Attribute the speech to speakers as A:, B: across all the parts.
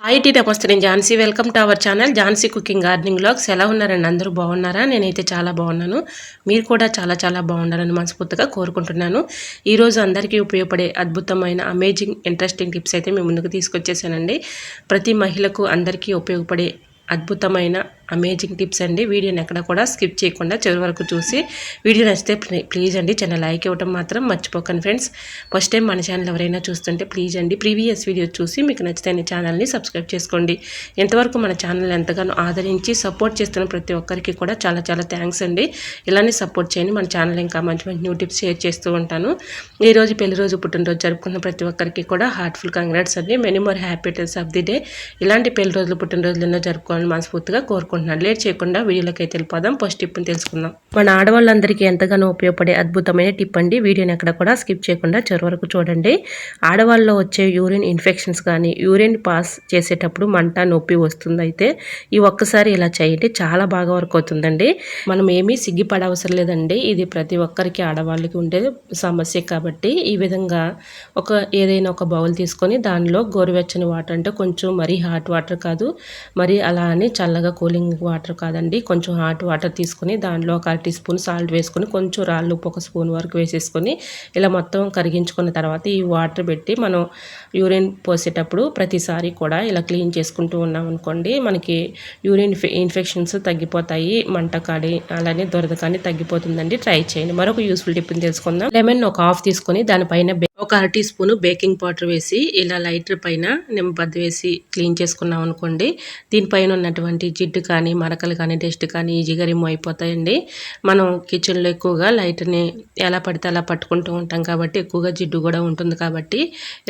A: IT నమస్తే నేను Jhansi. Welcome to our channel Jhansi cooking gardening blogs ఎలా ఉన్నారండి? అందరూ బాగున్నారా? నేనైతే చాలా బాగున్నాను. మీరు కూడా చాలా చాలా బాగున్నారని మనస్ఫూర్తిగా కోరుకుంటున్నాను. ఈరోజు అందరికీ ఉపయోగపడే అద్భుతమైన అమేజింగ్ ఇంట్రెస్టింగ్ టిప్స్ అయితే మేము ముందుకు తీసుకొచ్చేసానండి. ప్రతి మహిళకు అందరికీ ఉపయోగపడే అద్భుతమైన అమేజింగ్ టిప్స్ అండి. వీడియోని ఎక్కడ కూడా స్కిప్ చేయకుండా చివరి వరకు చూసి వీడియో నచ్చితే ప్లీజ్ అండి చిన్న లైక్ ఇవ్వడం మాత్రం మర్చిపోకండి ఫ్రెండ్స్ ఫస్ట్ టైం మన ఛానల్ ఎవరైనా చూస్తుంటే ప్లీజ్ అండి ప్రీవియస్ వీడియో చూసి మీకు నచ్చితే ఛానల్ని సబ్స్క్రైబ్ చేసుకోండి. ఎంతవరకు మన ఛానల్ ఎంతగానో ఆదరించి సపోర్ట్ చేస్తున్న ప్రతి ఒక్కరికి కూడా చాలా చాలా థ్యాంక్స్ అండి. ఇలానే సపోర్ట్ చేయండి మన ఛానల్ ఇంకా మంచి మంచి న్యూ టిప్స్ షేర్ చేస్తూ ఉంటాను. ఈరోజు పెళ్ళి రోజు పుట్టినరోజు జరుపుకున్న ప్రతి ఒక్కరికి కూడా హార్ట్ఫుల్ కంగ్రాట్స్ అండి. Many more happy of the day ఇలాంటి పెళ్ళి రోజులు పుట్టినరోజులన్నా జరుపుకోవాలని మనస్ఫూర్తిగా కోరుకుంటున్నాను. లేట్ చేయకుండా వీడియోలోకి అయితే వెళ్ళిపోదాం. ఫస్ట్ టిప్ని తెలుసుకుందాం. మన ఆడవాళ్ళందరికీ ఎంతగానో ఉపయోగపడే అద్భుతమైన టిప్ అండి. వీడియోని ఎక్కడ కూడా స్కిప్ చేయకుండా చివరి వరకు చూడండి. ఆడవాళ్ళలో వచ్చే యూరిన్ ఇన్ఫెక్షన్స్ కానీ యూరిన్ పాస్ చేసేటప్పుడు మంట నొప్పి వస్తుంది అయితే ఈ ఒక్కసారి ఇలా చేయండి. చాలా బాగా వర్క్ అవుతుందండి. మనం ఏమీ సిగ్గిపడవసరం లేదండి. ఇది ప్రతి ఒక్కరికి ఆడవాళ్ళకి ఉండే సమస్య కాబట్టి ఈ విధంగా ఒక ఏదైనా ఒక బౌల్ తీసుకొని దానిలో గోరువెచ్చని వాటర్ అంటే కొంచెం మరీ హాట్ వాటర్ కాదు. మరి అలా అని చల్లగా కూలింగ్ వాటర్ కాదండి కొంచెం హాట్ వాటర్ తీసుకొని దానిలో ఒక టీ స్పూన్ సాల్ట్ వేసుకొని కొంచెం రాళ్ళు ఉప్పు ఒక స్పూన్ వరకు వేసేసుకొని ఇలా మొత్తం కరిగించుకున్న తర్వాత ఈ వాటర్ పెట్టి మనం యూరిన్ పోసేటప్పుడు ప్రతిసారి కూడా ఇలా క్లీన్ చేసుకుంటూ ఉన్నాం అనుకోండి మనకి యూరిన్ ఇన్ఫెక్షన్స్ తగ్గిపోతాయి మంట కాడి అలానే దురద కానీ తగ్గిపోతుందండి. ట్రై చేయండి. మరొక యూస్ఫుల్ టిప్ని తెలుసుకుందాం. లెమన్ ఒక హాఫ్ తీసుకొని దానిపైన ఒక అర టీ స్పూన్ బేకింగ్ పౌడర్ వేసి ఇలా లైటర్ పైన నిమ్మబద్ద వేసి క్లీన్ చేసుకున్నాం అనుకోండి దీనిపైన ఉన్నటువంటి జిడ్డు కానీ మరకలు కానీ డస్ట్ కానీ ఈజీగా రిమూవ్ అయిపోతాయండి. మనం కిచెన్లో ఎక్కువగా లైట్ని ఎలా పడితే అలా పట్టుకుంటూ ఉంటాం కాబట్టి ఎక్కువగా జిడ్డు కూడా ఉంటుంది కాబట్టి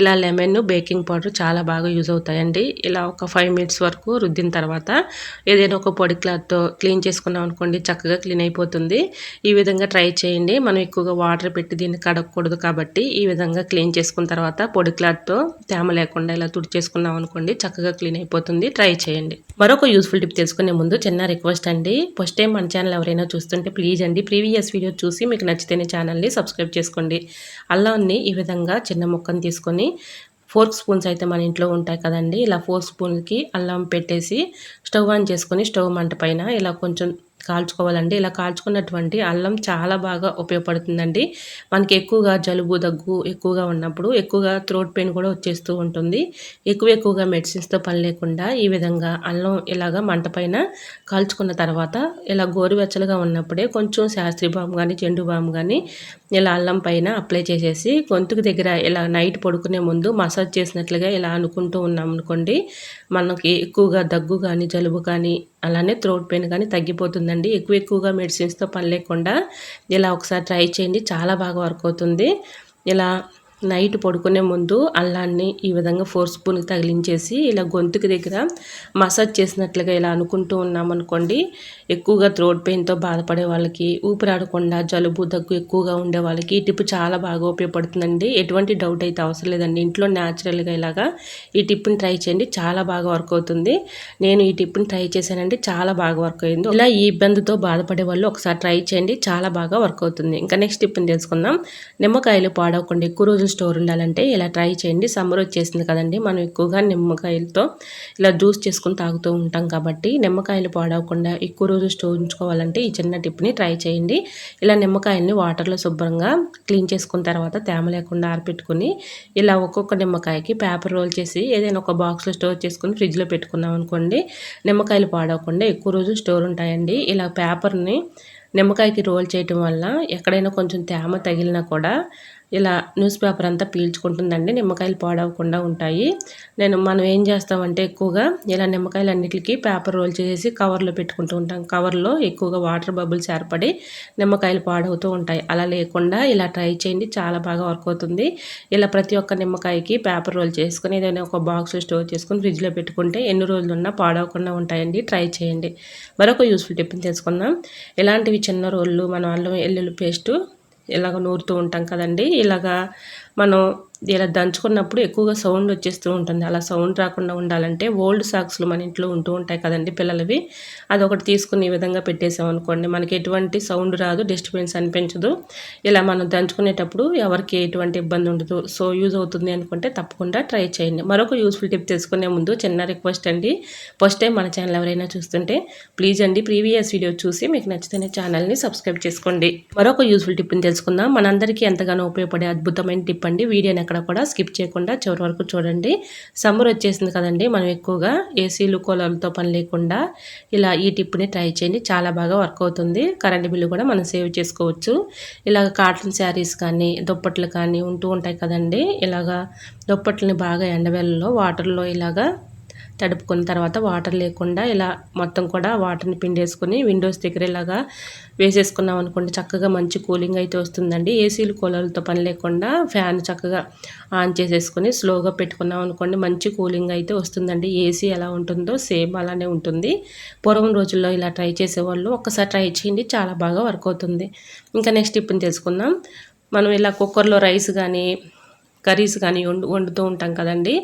A: ఇలా లెమన్ బేకింగ్ పౌడర్ చాలా బాగా యూజ్ అవుతాయండి. ఇలా ఒక ఫైవ్ మినిట్స్ వరకు రుద్దిన తర్వాత ఏదైనా ఒక పొడి క్లాత్తో క్లీన్ చేసుకున్నాం అనుకోండి చక్కగా క్లీన్ అయిపోతుంది. ఈ విధంగా ట్రై చేయండి. మనం ఎక్కువగా వాటర్ పెట్టి దీన్ని కడగకూడదు కాబట్టి ఈ విధంగా క్లీన్ చేసుకున్న తర్వాత పొడి క్లాత్తో తేమ లేకుండా ఇలా తుడిచేసుకున్నాం అనుకోండి చక్కగా క్లీన్ అయిపోతుంది. ట్రై చేయండి. మరొక యూస్ఫుల్ టిప్ తెలుసుకునే ముందు చిన్న రిక్వెస్ట్ అండి. ఫస్ట్ టైం మన ఛానల్ ఎవరైనా చూస్తుంటే ప్లీజ్ అండి ప్రీవియస్ వీడియో చూసి మీకు నచ్చితేనే ఛానల్ని సబ్స్క్రైబ్ చేసుకోండి. అల్లాన్ని ఈ విధంగా చిన్న ముక్కను తీసుకొని ఫోర్క్ స్పూన్స్ అయితే మన ఇంట్లో ఉంటాయి కదండి ఇలా ఫోర్ స్పూన్కి అల్లం పెట్టేసి స్టవ్ ఆన్ చేసుకొని స్టవ్ మంట పైన ఇలా కొంచెం కాల్చుకోవాలండి. ఇలా కాల్చుకున్నటువంటి అల్లం చాలా బాగా ఉపయోగపడుతుందండి. మనకి ఎక్కువగా జలుబు దగ్గు ఎక్కువగా ఉన్నప్పుడు ఎక్కువగా థ్రోట్ పెయిన్ కూడా వచ్చేస్తూ ఉంటుంది. ఎక్కువ ఎక్కువగా మెడిసిన్స్తో పని లేకుండా ఈ విధంగా అల్లం ఇలాగా మంట పైన కాల్చుకున్న తర్వాత ఇలా గోరువెచ్చలుగా ఉన్నప్పుడే కొంచెం శాస్త్రీ బామ్ కానీ చెండు బామ్ కానీ ఇలా అల్లం పైన అప్లై చేసేసి గొంతుకు దగ్గర ఇలా నైట్ పడుకునే ముందు మసాజ్ చేసినట్లుగా ఇలా అనుకుంటూ ఉన్నాం అనుకోండి మనకి ఎక్కువగా దగ్గు కానీ జలుబు కానీ అలానే థ్రోట్ పెయిన్ కానీ తగ్గిపోతుందండి. ఎక్కువ ఎక్కువగా మెడిసిన్స్తో పని లేకుండా ఇలా ఒకసారి ట్రై చేయండి. చాలా బాగా వర్క్ అవుతుంది. ఇలా నైట్ పడుకునే ముందు అల్లాన్ని ఈ విధంగా ఫోర్ స్పూన్కి తగిలించేసి ఇలా గొంతుకి దగ్గర మసాజ్ చేసినట్లుగా ఇలా అనుకుంటూ ఉన్నామనుకోండి ఎక్కువగా థ్రోట్ పెయిన్తో బాధపడే వాళ్ళకి ఊపిరాడకుండా జలుబు దగ్గు ఎక్కువగా ఉండే వాళ్ళకి ఈ టిప్ చాలా బాగా ఉపయోగపడుతుందండి. ఎటువంటి డౌట్ అయితే అవసరం లేదండి. ఇంట్లో న్యాచురల్గా ఇలాగా ఈ టిప్ని ట్రై చేయండి. చాలా బాగా వర్క్ అవుతుంది. నేను ఈ టిప్ని ట్రై చేశానండి. చాలా బాగా వర్క్ అయింది. ఇలా ఈ ఇబ్బందితో బాధపడే వాళ్ళు ఒకసారి ట్రై చేయండి. చాలా బాగా వర్క్ అవుతుంది. ఇంకా నెక్స్ట్ టిప్ని తెలుసుకుందాం. నిమ్మకాయలు పాడవకుండా ఎక్కువ రోజులు స్టోర్ ఉండాలంటే ఇలా ట్రై చేయండి. సమ్మర్ వచ్చేసింది కదండి. మనం ఎక్కువగా నిమ్మకాయలతో ఇలా జ్యూస్ చేసుకుని తాగుతూ ఉంటాం కాబట్టి నిమ్మకాయలు పాడవకుండా ఎక్కువ రోజు స్టోర్ ఉంచుకోవాలంటే ఈ చిన్న టిప్ని ట్రై చేయండి. ఇలా నిమ్మకాయల్ని వాటర్లో శుభ్రంగా క్లీన్ చేసుకున్న తర్వాత తేమ లేకుండా ఆరిపెట్టుకుని ఇలా ఒక్కొక్క నిమ్మకాయకి పేపర్ రోల్ చేసి ఏదైనా ఒక బాక్స్లో స్టోర్ చేసుకుని ఫ్రిడ్జ్లో పెట్టుకున్నాం అనుకోండి నిమ్మకాయలు పాడవకుండా ఎక్కువ రోజు స్టోర్ ఉంటాయండి. ఇలా పేపర్ని నిమ్మకాయకి రోల్ చేయటం వల్ల ఎక్కడైనా కొంచెం తేమ తగిలినా కూడా ఇలా న్యూస్ పేపర్ అంతా పీల్చుకుంటుందండి. నిమ్మకాయలు పాడవకుండా ఉంటాయి. నేను మనం ఏం చేస్తామంటే ఎక్కువగా ఇలా నిమ్మకాయలు అన్నిటికీ పేపర్ రోల్ చేసి కవర్లో పెట్టుకుంటూ ఉంటాం. కవర్లో ఎక్కువగా వాటర్ బబుల్స్ ఏర్పడి నిమ్మకాయలు పాడవుతూ ఉంటాయి. అలా లేకుండా ఇలా ట్రై చేయండి. చాలా బాగా వర్క్ అవుతుంది. ఇలా ప్రతి ఒక్క నిమ్మకాయకి పేపర్ రోల్ చేసుకుని ఏదైనా ఒక బాక్స్లో స్టోర్ చేసుకుని ఫ్రిడ్జ్లో పెట్టుకుంటే ఎన్ని రోజులు ఉన్నా పాడవకుండా ఉంటాయండి. ట్రై చేయండి. మరొక యూస్ఫుల్ టిప్ని తెలుసుకుందాం. ఇలాంటివి చిన్న రోళ్ళు మనం అల్లం ఎల్లుల్లి పేస్టు ఇలాగ నూరుతూ ఉంటాం కదండి. ఇలాగా మనం ఇలా దంచుకున్నప్పుడు ఎక్కువగా సౌండ్ వచ్చేస్తూ ఉంటుంది. అలా సౌండ్ రాకుండా ఉండాలంటే ఓల్డ్ సాక్స్లు మన ఇంట్లో ఉంటూ ఉంటాయి కదండి పిల్లలవి. అదొకటి తీసుకుని ఈ విధంగా పెట్టేసామనుకోండి. మనకి ఎటువంటి సౌండ్ రాదు డిస్టర్బెన్స్ అనిపించదు. ఇలా మనం దంచుకునేటప్పుడు ఎవరికి ఎటువంటి ఇబ్బంది ఉండదు. సో యూజ్ అవుతుంది అనుకుంటే తప్పకుండా ట్రై చేయండి. మరొక యూస్ఫుల్ టిప్ తెలుసుకునే ముందు చిన్న రిక్వెస్ట్ అండి. ఫస్ట్ టైం మన ఛానల్ ఎవరైనా చూస్తుంటే ప్లీజ్ అండి ప్రీవియస్ వీడియో చూసి మీకు నచ్చితే ఛానల్ని సబ్స్క్రైబ్ చేసుకోండి. మరొక యూస్ఫుల్ టిప్ని తెలుసుకుందాం. మనందరికీ ఎంతగానో ఉపయోగపడే అద్భుతమైన టిప్ అండి వీడియోని ఎక్కడ కూడా స్కిప్ చేయకుండా చివరి వరకు చూడండి. సమ్మర్ వచ్చేసింది కదండి మనం ఎక్కువగా ఏసీలు కూలర్లతో పని లేకుండా ఇలా ఈ టిప్ని ట్రై చేయండి. చాలా బాగా వర్క్ అవుతుంది. కరెంట్ బిల్లు కూడా మనం సేవ్ చేసుకోవచ్చు. ఇలాగ కాటన్ శారీస్ కానీ దుప్పట్లు కానీ ఉంటూ ఉంటాయి కదండి. ఇలాగా దుప్పట్లని బాగా ఎండవేళ్ళలో వాటర్లో ఇలాగా తడుపుకున్న తర్వాత వాటర్ లేకుండా ఇలా మొత్తం కూడా వాటర్ని పిండేసుకొని విండోస్ దగ్గర ఇలాగా వేసేసుకున్నాం అనుకోండి. చక్కగా మంచి కూలింగ్ అయితే వస్తుందండి. ఏసీలు కూలర్లతో పని లేకుండా ఫ్యాన్ చక్కగా ఆన్ చేసేసుకొని స్లోగా పెట్టుకున్నాం అనుకోండి మంచి కూలింగ్ అయితే వస్తుందండి. ఏసీ ఎలా ఉంటుందో సేమ్ అలానే ఉంటుంది. పూర్వం రోజుల్లో ఇలా ట్రై చేసేవాళ్ళు ఒక్కసారి ట్రై చేయండి చాలా బాగా వర్క్ అవుతుంది. ఇంకా నెక్స్ట్ ఇప్పుడు తెలుసుకుందాం మనం ఇలా కుక్కర్లో రైస్ కానీ కర్రీస్ కానీ వండు వండుతూ ఉంటాం కదండి.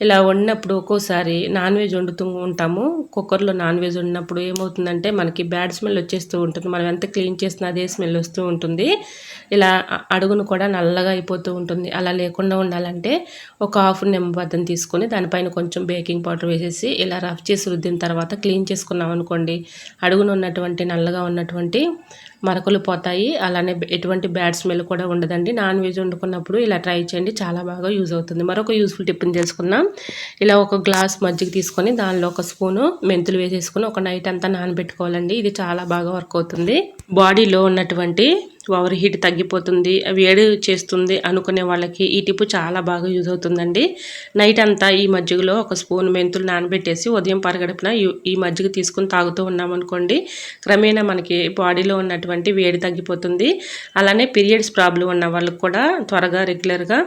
A: ఇలా వండినప్పుడు ఒక్కోసారి నాన్ వెజ్ వండుతూ ఉంటాము. కుక్కర్లో నాన్ వెజ్ వండినప్పుడు ఏమవుతుందంటే మనకి బ్యాడ్ స్మెల్ వచ్చేస్తూ ఉంటుంది. మనం ఎంత క్లీన్ చేసినా అదే స్మెల్ వస్తూ ఉంటుంది. ఇలా అడుగును కూడా నల్లగా అయిపోతూ ఉంటుంది. అలా లేకుండా ఉండాలంటే ఒక హాఫ్ నిమ్మబద్దం తీసుకొని దానిపైన కొంచెం బేకింగ్ పౌడర్ వేసేసి ఇలా రఫ్ చేసి రుద్దిన తర్వాత క్లీన్ చేసుకున్నాం అనుకోండి అడుగున ఉన్నటువంటి నల్లగా ఉన్నటువంటి మరకలు పోతాయి. అలానే ఎటువంటి బ్యాడ్ స్మెల్ కూడా ఉండదండి. నాన్ వెజ్ వండుకున్నప్పుడు ఇలా ట్రై చేయండి. చాలా బాగా యూజ్ అవుతుంది. మరొక యూస్ఫుల్ టిప్ని తెలుసుకున్నాం ఇలా ఒక గ్లాస్ మజ్జిగ తీసుకొని దానిలో ఒక స్పూను మెంతులు వేసేసుకొని ఒక నైట్ అంతా నానబెట్టుకోవాలండి. ఇది చాలా బాగా వర్క్ అవుతుంది. బాడీలో ఉన్నటువంటి ఓవర్ హీట్ తగ్గిపోతుంది వేడి చేస్తుంది అనుకునే వాళ్ళకి ఈ టిప్పు చాలా బాగా యూజ్ అవుతుందండి. నైట్ అంతా ఈ మజ్జిగలో ఒక స్పూన్ మెంతులు నానబెట్టేసి ఉదయం పరగడుపున ఈ మజ్జిగ తీసుకుని తాగుతూ ఉన్నామనుకోండి క్రమేణా మనకి బాడీలో ఉన్నటువంటి వేడి తగ్గిపోతుంది. అలానే పీరియడ్స్ ప్రాబ్లం ఉన్న వాళ్ళకి కూడా త్వరగా రెగ్యులర్గా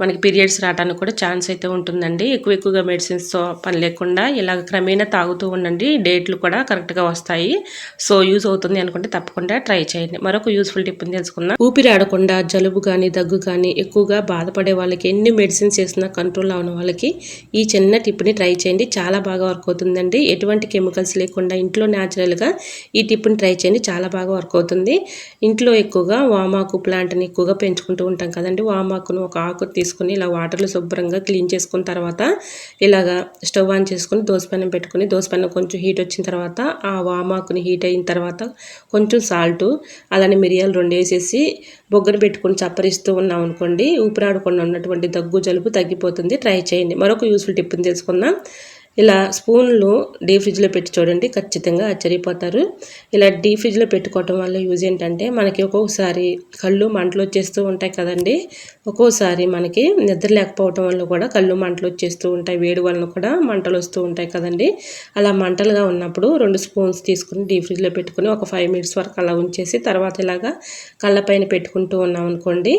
A: మనకి పీరియడ్స్ రావడానికి కూడా ఛాన్స్ అయితే ఉంటుందండి. ఎక్కువ ఎక్కువగా మెడిసిన్స్తో పని లేకుండా ఇలాగ క్రమేణా తాగుతూ ఉండండి. డేట్లు కూడా కరెక్ట్గా వస్తాయి. సో యూజ్ అవుతుంది అనుకుంటే తప్పకుండా ట్రై చేయండి. మరొక యూస్ఫుల్ టిప్ అని తెలుసుకున్నా ఊపిరి ఆడకుండా జలుబు కానీ దగ్గు కానీ ఎక్కువగా బాధపడే వాళ్ళకి ఎన్ని మెడిసిన్స్ చేసినా కంట్రోల్ అవన వాళ్ళకి ఈ చిన్న టిప్ని ట్రై చేయండి. చాలా బాగా వర్క్ అవుతుందండి. ఎటువంటి కెమికల్స్ లేకుండా ఇంట్లో న్యాచురల్గా ఈ టిప్ని ట్రై చేయండి. చాలా బాగా వర్క్ అవుతుంది. ఇంట్లో ఎక్కువగా వామాకు ప్లాంట్ని ఎక్కువగా పెంచుకుంటూ ఉంటాం కదండి. వామాకును ఒక ఆకు తీసుకుని ఇలా వాటర్లో శుభ్రంగా క్లీన్ చేసుకున్న తర్వాత ఇలాగా స్టవ్ ఆన్ చేసుకుని దోసపన్నం పెట్టుకుని దోసపెన్నం కొంచెం హీట్ వచ్చిన తర్వాత ఆ వామాకుని హీట్ అయిన తర్వాత కొంచెం సాల్టు అలానే మిరియాలు రెండు వేసేసి బొగ్గను పెట్టుకొని చప్పరిస్తూ ఉన్నాం అనుకోండి ఊపిరాడకుండా ఉన్నటువంటి దగ్గు జలుబు తగ్గిపోతుంది. ట్రై చేయండి. మరొక యూస్ఫుల్ టిప్ని తెలుసుకుందాం. ఇలా స్పూన్లు డీ ఫ్రిడ్జ్లో పెట్టి చూడండి ఖచ్చితంగా ఆశ్చర్యపోతారు. ఇలా డీ ఫ్రిడ్జ్లో పెట్టుకోవటం వల్ల యూజ్ ఏంటంటే మనకి ఒక్కొక్కసారి కళ్ళు మంటలు వచ్చేస్తూ ఉంటాయి కదండి. ఒక్కోసారి మనకి నిద్ర లేకపోవటం వల్ల కూడా కళ్ళు మంటలు వచ్చేస్తూ ఉంటాయి వేడి వలన కూడా మంటలు వస్తూ ఉంటాయి కదండి. అలా మంటలుగా ఉన్నప్పుడు రెండు స్పూన్స్ తీసుకుని డీ ఫ్రిడ్జ్లో పెట్టుకుని ఒక ఫైవ్ మినిట్స్ వరకు అలా ఉంచేసి తర్వాత ఇలాగా కళ్ళపైన పెట్టుకుంటూ ఉన్నాం అనుకోండి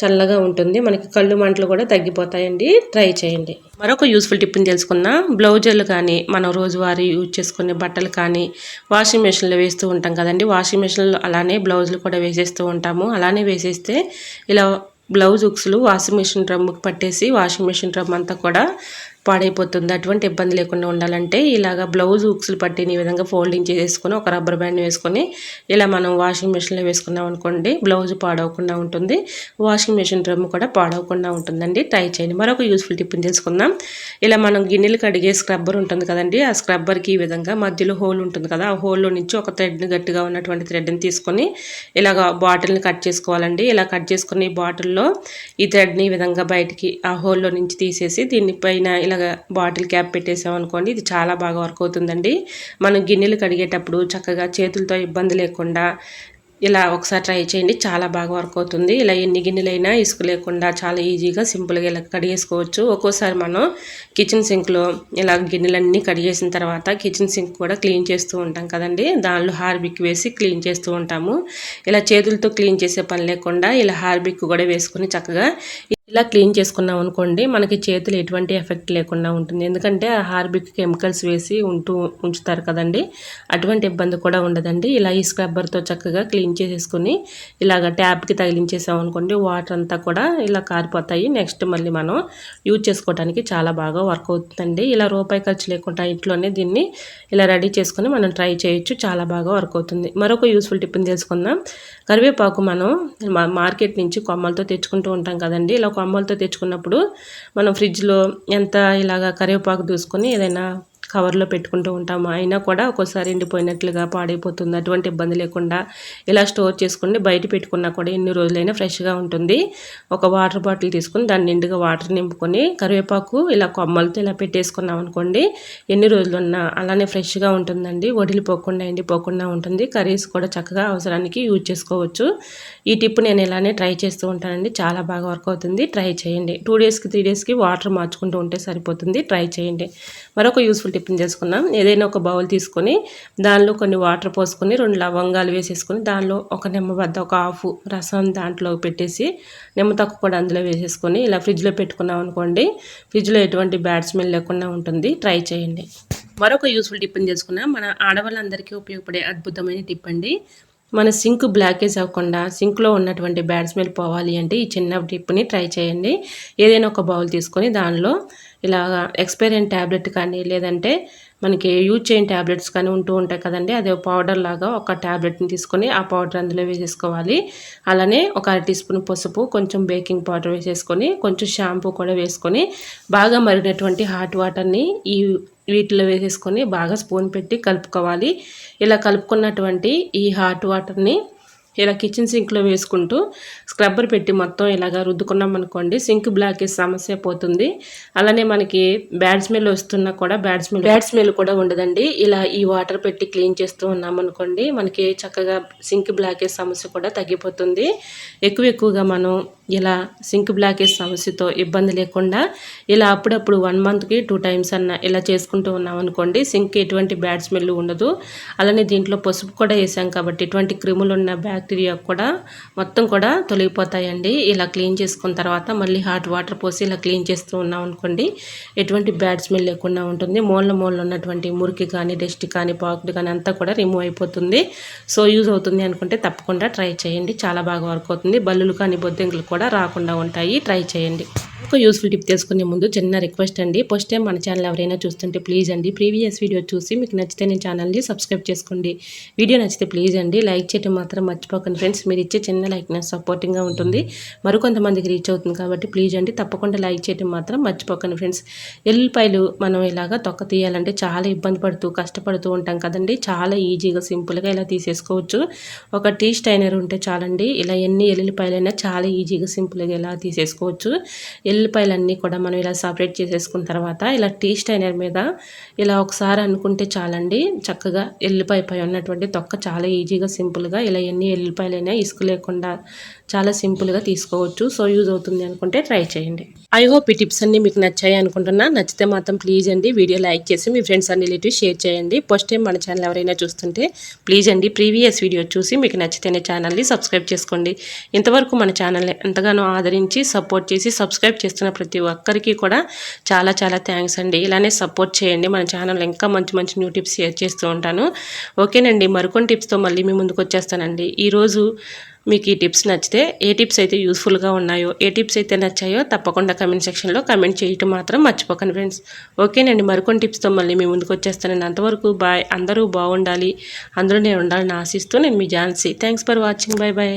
A: చల్లగా ఉంటుంది. మనకి కళ్ళు మంటలు కూడా తగ్గిపోతాయండి. ట్రై చేయండి. మరొక యూస్ఫుల్ టిప్ని తెలుసుకున్నా పూజలు కానీ మనం రోజువారీ యూజ్ చేసుకునే బట్టలు కానీ వాషింగ్ మెషిన్లో వేస్తూ ఉంటాం కదండి. వాషింగ్ మెషిన్లో అలానే బ్లౌజులు కూడా వేసేస్తూ ఉంటాము. అలానే వేసేస్తే ఇలా బ్లౌజ్ ఉక్స్లు వాషింగ్ మెషిన్ డ్రమ్కి పట్టేసి వాషింగ్ మెషిన్ డ్రమ్ అంతా కూడా పాడైపోతుంది. అటువంటి ఇబ్బంది లేకుండా ఉండాలంటే ఇలాగ బ్లౌజ్ ఉక్స్లు పట్టిన ఈ విధంగా ఫోల్డింగ్ చేసుకొని ఒక రబ్బర్ బ్యాండ్ వేసుకొని ఇలా మనం వాషింగ్ మిషన్లో వేసుకున్నాం అనుకోండి బ్లౌజ్ పాడవకుండా ఉంటుంది. వాషింగ్ మిషన్ డ్రమ్ కూడా పాడవకుండా ఉంటుందండి. ట్రై చేయండి. మరొక యూస్ఫుల్ టిప్ని తెలుసుకుందాం. ఇలా మనం గిన్నెలు కడిగే స్క్రబ్బర్ ఉంటుంది కదండి ఆ స్క్రబ్బర్కి ఈ విధంగా మధ్యలో హోల్ ఉంటుంది కదా ఆ హోల్లో నుంచి ఒక థ్రెడ్ని గట్టిగా ఉన్నటువంటి థ్రెడ్ని తీసుకొని ఇలాగ బాటిల్ని కట్ చేసుకోవాలండి. ఇలా కట్ చేసుకుని బాటిల్లో ఈ థ్రెడ్ని ఈ విధంగా బయటికి ఆ హోల్లో నుంచి తీసేసి దీనిపైన ఇలా ఇలాగ బాటిల్ క్యాప్ పెట్టేసాం అనుకోండి ఇది చాలా బాగా వర్క్ అవుతుందండి. మనం గిన్నెలు కడిగేటప్పుడు చక్కగా చేతులతో ఇబ్బంది లేకుండా ఇలా ఒకసారి ట్రై చేయండి చాలా బాగా వర్క్ అవుతుంది. ఇలా ఎన్ని గిన్నెలైనా ఇసుక లేకుండా చాలా ఈజీగా సింపుల్గా ఇలా కడిగేసుకోవచ్చు. ఒక్కోసారి మనం కిచెన్ సింక్లో ఇలా గిన్నెలన్నీ కడిగేసిన తర్వాత కిచెన్ సింక్ కూడా క్లీన్ చేస్తూ ఉంటాం కదండి. దానిలో హార్బిక్ వేసి క్లీన్ చేస్తూ ఉంటాము. ఇలా చేతులతో క్లీన్ చేసే పని లేకుండా ఇలా హార్బిక్ కూడా వేసుకొని చక్కగా ఇలా క్లీన్ చేసుకున్నాం అనుకోండి మనకి చేతులు ఎటువంటి ఎఫెక్ట్ లేకుండా ఉంటుంది. ఎందుకంటే ఆ హార్బిక్ కెమికల్స్ వేసి ఉంటూ ఉంచుతారు కదండి. అటువంటి ఇబ్బంది కూడా ఉండదండి. ఇలా ఈ స్క్రబ్బర్తో చక్కగా క్లీన్ చేసేసుకుని ఇలాగ ట్యాప్కి తగిలించేసాం అనుకోండి వాటర్ అంతా కూడా ఇలా కారిపోతాయి. నెక్స్ట్ మళ్ళీ మనం యూజ్ చేసుకోవడానికి చాలా బాగా వర్క్ అవుతుందండి. ఇలా రూపాయి ఖర్చు లేకుండా ఇంట్లోనే దీన్ని ఇలా రెడీ చేసుకుని మనం ట్రై చేయొచ్చు. చాలా బాగా వర్క్ అవుతుంది. మరొక యూస్ఫుల్ టిప్ని తెలుసుకుందాం. కరివేపాకు మనం మార్కెట్ నుంచి కొమ్మలతో తెచ్చుకుంటూ ఉంటాం కదండి. ఇలా కొమ్మలతో తెచ్చుకున్నప్పుడు మనం ఫ్రిడ్జ్లో ఎంత ఇలాగ కరివేపాకు దూసుకొని ఏదైనా కవర్లో పెట్టుకుంటూ ఉంటాము. అయినా కూడా ఒక్కోసారి ఎండిపోయినట్లుగా పాడైపోతుంది. అటువంటి ఇబ్బంది లేకుండా ఇలా స్టోర్ చేసుకుని బయట పెట్టుకున్నా కూడా ఎన్ని రోజులైనా ఫ్రెష్గా ఉంటుంది. ఒక వాటర్ బాటిల్ తీసుకుని దాన్ని నిండుగా వాటర్ నింపుకొని కరివేపాకు ఇలా కొమ్మలతో ఇలా పెట్టేసుకున్నాం అనుకోండి ఎన్ని రోజులున్నా అలానే ఫ్రెష్గా ఉంటుందండి. వడిలిపోకుండా ఎండిపోకుండా ఉంటుంది. కర్రీస్ కూడా చక్కగా అవసరానికి యూజ్ చేసుకోవచ్చు. ఈ టిప్ నేను ఇలానే ట్రై చేస్తూ ఉంటానండి. చాలా బాగా వర్క్ అవుతుంది. ట్రై చేయండి. టూ డేస్కి త్రీ డేస్కి వాటర్ మార్చుకుంటూ ఉంటే సరిపోతుంది. ట్రై చేయండి. మరొక యూస్ఫుల్ టిప్ టిఫిన్ చేసుకున్నాం. ఏదైనా ఒక బౌల్ తీసుకొని దానిలో కొన్ని వాటర్ పోసుకొని రెండు లవంగాలు వేసేసుకొని దానిలో ఒక నిమ్మబద్ద ఒక హాఫ్ రసం దాంట్లో పెట్టేసి నిమ్మ తక్కువ కూడా అందులో వేసేసుకొని ఇలా ఫ్రిడ్జ్లో పెట్టుకున్నాం అనుకోండి ఫ్రిడ్జ్లో ఎటువంటి బ్యాడ్ స్మెల్ లేకుండా ఉంటుంది. ట్రై చేయండి. మరొక యూస్ఫుల్ టిఫిన్ చేసుకున్నాం మన ఆడవాళ్ళందరికీ ఉపయోగపడే అద్భుతమైన టిప్ అండి. మన సింక్ బ్లాకేజ్ అవ్వకుండా సింక్లో ఉన్నటువంటి బ్యాడ్ స్మెల్ పోవాలి అంటే ఈ చిన్న టిప్ని ట్రై చేయండి. ఏదైనా ఒక బౌల్ తీసుకొని దానిలో ఇలాగా ఎక్స్పైరియన్ ట్యాబ్లెట్ కానీ లేదంటే మనకి యూజ్ చేయని ట్యాబ్లెట్స్ కానీ ఉంటూ ఉంటాయి కదండి. అదే పౌడర్ లాగా ఒక ట్యాబ్లెట్ని తీసుకొని ఆ పౌడర్ అందులో వేసేసుకోవాలి. అలానే ఒక అర టీ స్పూన్ పసుపు కొంచెం బేకింగ్ పౌడర్ వేసేసుకొని కొంచెం షాంపూ కూడా వేసుకొని బాగా మరిగినటువంటి హాట్ వాటర్ని ఈ వీటిలో వేసేసుకొని బాగా స్పూన్ పెట్టి కలుపుకోవాలి. ఇలా కలుపుకున్నటువంటి ఈ హాట్ వాటర్ని ఇలా కిచెన్ సింక్లో వేసుకుంటూ స్క్రబ్బర్ పెట్టి మొత్తం ఇలాగ రుద్దుకున్నాం అనుకోండి సింక్ బ్లాకేజ్ సమస్య పోతుంది. అలానే మనకి బ్యాడ్ స్మెల్ వస్తున్నా కూడా బ్యాడ్ స్మెల్ బ్యాడ్ స్మెల్ కూడా ఉండదండి. ఇలా ఈ వాటర్ పెట్టి క్లీన్ చేస్తూ ఉన్నాం అనుకోండి మనకి చక్కగా సింక్ బ్లాకేజ్ సమస్య కూడా తగ్గిపోతుంది. ఎక్కువ ఎక్కువగా మనం ఇలా సింక్ బ్లాకేజ్ సమస్యతో ఇబ్బంది లేకుండా ఇలా అప్పుడప్పుడు వన్ మంత్కి టూ టైమ్స్ అన్న ఇలా చేసుకుంటూ ఉన్నాం అనుకోండి సింక్ ఎటువంటి బ్యాడ్ స్మెల్ ఉండదు. అలానే దీంట్లో పసుపు కూడా వేసాం కాబట్టి ఎటువంటి క్రిములు ఉన్న బ్యాక్టీరియా కూడా మొత్తం కూడా తొలగిపోతాయండి. ఇలా క్లీన్ చేసుకున్న తర్వాత మళ్ళీ హాట్ వాటర్ పోసి ఇలా క్లీన్ చేస్తూ ఉన్నాం అనుకోండి ఎటువంటి బ్యాడ్ స్మెల్ లేకుండా ఉంటుంది. మూల మూల ఉన్నటువంటి మురికి కానీ డస్ట్ కానీ పాకుడు కానీ అంతా కూడా రిమూవ్ అయిపోతుంది. సో యూజ్ అవుతుంది అనుకుంటే తప్పకుండా ట్రై చేయండి. చాలా బాగా వర్క్ అవుతుంది. బల్లులు కానీ బొద్దింకలు కూడా రాకుండా ఉంటాయి. ట్రై చేయండి. ఒక యూస్ఫుల్ టిప్ తెలుసుకునే ముందు చిన్న రిక్వెస్ట్ అండి. ఫస్ట్ టైం మన ఛానల్ ఎవరైనా చూస్తుంటే ప్లీజ్ అండి. ప్రీవియస్ వీడియో చూసి మీకు నచ్చితే నేను ఛానల్ని సబ్స్క్రైబ్ చేసుకోండి. వీడియో నచ్చితే ప్లీజ్ అండి. లైక్ చేయడం మాత్రం మర్చిపోకండి ఫ్రెండ్స్ మీరు ఇచ్చే చిన్న లైక్ నాకు సపోర్టింగ్గా ఉంటుంది. మరికొంతమందికి రీచ్ అవుతుంది కాబట్టి ప్లీజ్ అండి. తప్పకుండా లైక్ చేయడం మాత్రం మర్చిపోకండి ఫ్రెండ్స్ ఎల్లిపాయలు మనం ఇలాగా తొక్క తీయాలంటే చాలా ఇబ్బంది పడుతూ కష్టపడుతూ ఉంటాం కదండి. చాలా ఈజీగా సింపుల్గా ఇలా తీసేసుకోవచ్చు. ఒక టీ స్టైనర్ ఉంటే చాలండి. ఇలా ఎన్ని ఎల్లిపాయలైనా చాలా ఈజీగా సింపుల్గా ఇలా తీసేసుకోవచ్చు. ఎల్లిపాయలన్నీ కూడా మనం ఇలా సపరేట్ చేసేసుకున్న తర్వాత ఇలా టీ స్టైనర్ మీద ఇలా ఒకసారి అనుకుంటే చాలండి. చక్కగా ఎల్లిపాయ పై ఉన్నటువంటి తొక్క చాలా ఈజీగా సింపుల్గా ఇలా ఎన్ని ఎల్లిపాయలైనా ఇసుక లేకుండా చాలా సింపుల్గా తీసుకోవచ్చు. సో యూజ్ అవుతుంది అనుకుంటే ట్రై చేయండి. ఐ హోప్ ఈ టిప్స్ అన్ని మీకు నచ్చాయి అనుకుంటున్నా. నచ్చితే మాత్రం ప్లీజ్ అండి వీడియో లైక్ చేసి మీ ఫ్రెండ్స్ అండ్ రిలేటివ్స్ షేర్ చేయండి. ఫస్ట్ టైం మన ఛానల్ ఎవరైనా చూస్తుంటే ప్లీజ్ అండి ప్రీవియస్ వీడియో చూసి మీకు నచ్చితేనే ఛానల్ని సబ్స్క్రైబ్ చేసుకోండి. ఇంతవరకు మన ఛానల్ని ఎంతగానో ఆదరించి సపోర్ట్ చేసి సబ్స్క్రైబ్ సబ్స్క్రైబ్ చేస్తున్న ప్రతి ఒక్కరికి కూడా చాలా చాలా థ్యాంక్స్ అండి. ఇలానే సపోర్ట్ చేయండి. మన ఛానల్ ఇంకా మంచి మంచి న్యూ టిప్స్ షేర్ చేస్తూ ఉంటాను. ఓకేనండి. మరికొన్ని టిప్స్తో మళ్ళీ మీ ముందుకు వచ్చేస్తానండి. ఈరోజు మీకు ఈ టిప్స్ నచ్చితే ఏ టిప్స్ అయితే యూస్ఫుల్గా ఉన్నాయో ఏ టిప్స్ అయితే నచ్చాయో తప్పకుండా కమెంట్ సెక్షన్లో కమెంట్ చేయటం మాత్రం మర్చిపోకండి ఫ్రెండ్స్. ఓకేనండి. మరికొన్ని టిప్స్తో మళ్ళీ మీ ముందుకు వచ్చేస్తానండి. అంతవరకు బాయ్. అందరూ బాగుండాలి. అందరూ నేను ఉండాలని ఆశిస్తూ నేను మీ Jhansi thanks for watching. Bye bye